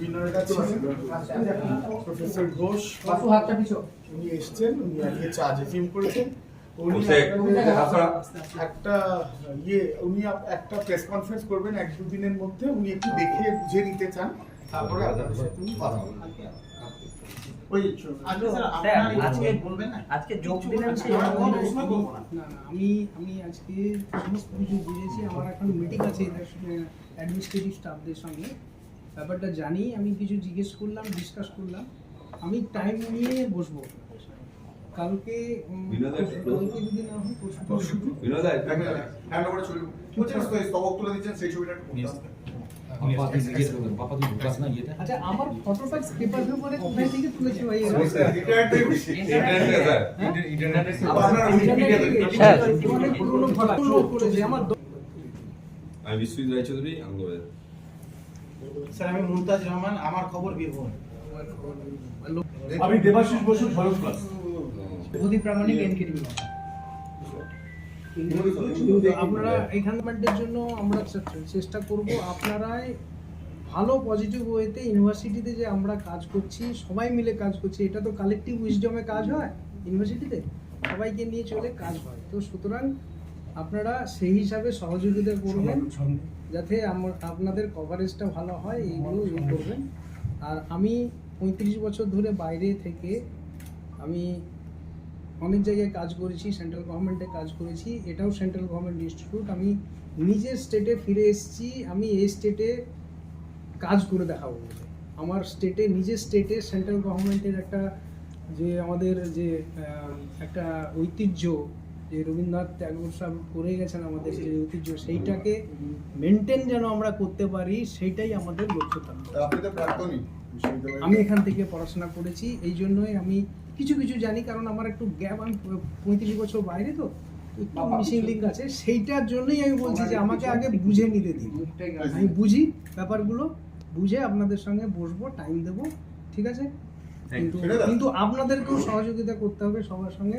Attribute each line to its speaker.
Speaker 1: বিনয়ের কাছে প্রফেসর ঘোষ
Speaker 2: বাসু হাতটা পিছো।
Speaker 1: উনি এসছেন উনি আজকে চার্জ রিসিভ করেছেন। উনি একটা ইয়ে উনি একটা প্রেস কনফারেন্স করবেন এক দুদিনের মধ্যে। উনি একটু দেখিয়ে বুঝে নিতে চান। তারপরে আপনাদের সাথে উনি কথা বলবেন।
Speaker 3: আমি আমি আজকে সমস্ত কিছু বুঝেছি। আমার এখন মিটিং আছে এদের অ্যাডমিনিস্ট্রেটিভ স্টাফদের সঙ্গে। ব্যাপারটা জানি আমি কিছু জিজ্ঞেস করলাম ডিসকাস করলাম। আমি টাইম নিয়ে বসবো। কালকে কালকে যদি না হয় পরশু
Speaker 4: বিনোদ
Speaker 5: হ্যান্ড ওভারে ছবি বলছেন তুলে দিচ্ছেন সেই ছবিটা একটু করতে হবে।
Speaker 3: আচ্ছা আমার ফটোটা পেপার পেপারে কোথায় থেকে তুলেছি ভাই এরা?
Speaker 5: ইন্টারনেটটাই বেশি।
Speaker 4: ইন্টারনেটে স্যার।
Speaker 5: আপনারা উইকিপিডিয়া দেখুন।
Speaker 3: হ্যাঁ, অনেক পুরনো ফটো upload করেছে আমার দ-
Speaker 4: আমি বিশ্বজিৎ রায়চৌধুরী আনন্দবাজার
Speaker 6: স্যার আমি মুমতাজ রহমান আমার খবর বীরভূম।
Speaker 7: আমি দেবাশিস বসু ক্লাস।
Speaker 3: প্রদীপ প্রামাণিক এখানকার জন্য আমরা চেষ্টা করব আপনারাই ভালো পজিটিভ ওয়েতে ইউনিভার্সিটিতে যে আমরা কাজ করছি সবাই মিলে কাজ করছি এটা তো কালেকটিভ উইজডমে কাজ হয় ইউনিভার্সিটিতে সবাইকে নিয়ে চলে কাজ হয়। তো সুতরাং আপনারা সেই হিসাবে সহযোগিতা করবেন যাতে আমার আপনাদের কভারেজটা ভালো হয় এইগুলো ইয়ে করবেন। আর আমি পঁয়ত্রিশ বছর ধরে বাইরে থেকে আমি অনেক জায়গায় কাজ করেছি সেন্ট্রাল গভর্নমেন্টে কাজ করেছি এটাও সেন্ট্রাল গভর্নমেন্ট ইনস্টিটিউট আমি নিজের স্টেটে ফিরে এসেছি আমি এই স্টেটে কাজ করে দেখাবো বলে। আমার স্টেটে নিজের স্টেটে সেন্ট্রাল গভর্নমেন্টের একটা যে আমাদের যে একটা ঐতিহ্য যে রবীন্দ্রনাথ ট্যাগোর সাহেব করে গেছেন আমাদের যে ঐতিহ্য সেইটাকে মেনটেন যেন আমরা করতে পারি সেইটাই আমাদের লক্ষ্য থাকবে। আমি এখান থেকে পড়াশোনা করেছি এই জন্যই আমি কিছু কিছু জানি কারণ আমার একটু গ্যাপ আমি পঁয়ত্রিশ বছর বাইরে তো একটু মিসিং লিঙ্ক আছে সেইটার জন্যই আমি বলছি যে আমাকে আগে বুঝে নিতে দিন। আমি বুঝি ব্যাপারগুলো বুঝে আপনাদের সঙ্গে বসবো টাইম দেবো ঠিক আছে? কিন্তু
Speaker 5: ঠিক আছে।
Speaker 3: কিন্তু আপনাদেরকেও সহযোগিতা করতে হবে সবার সঙ্গে।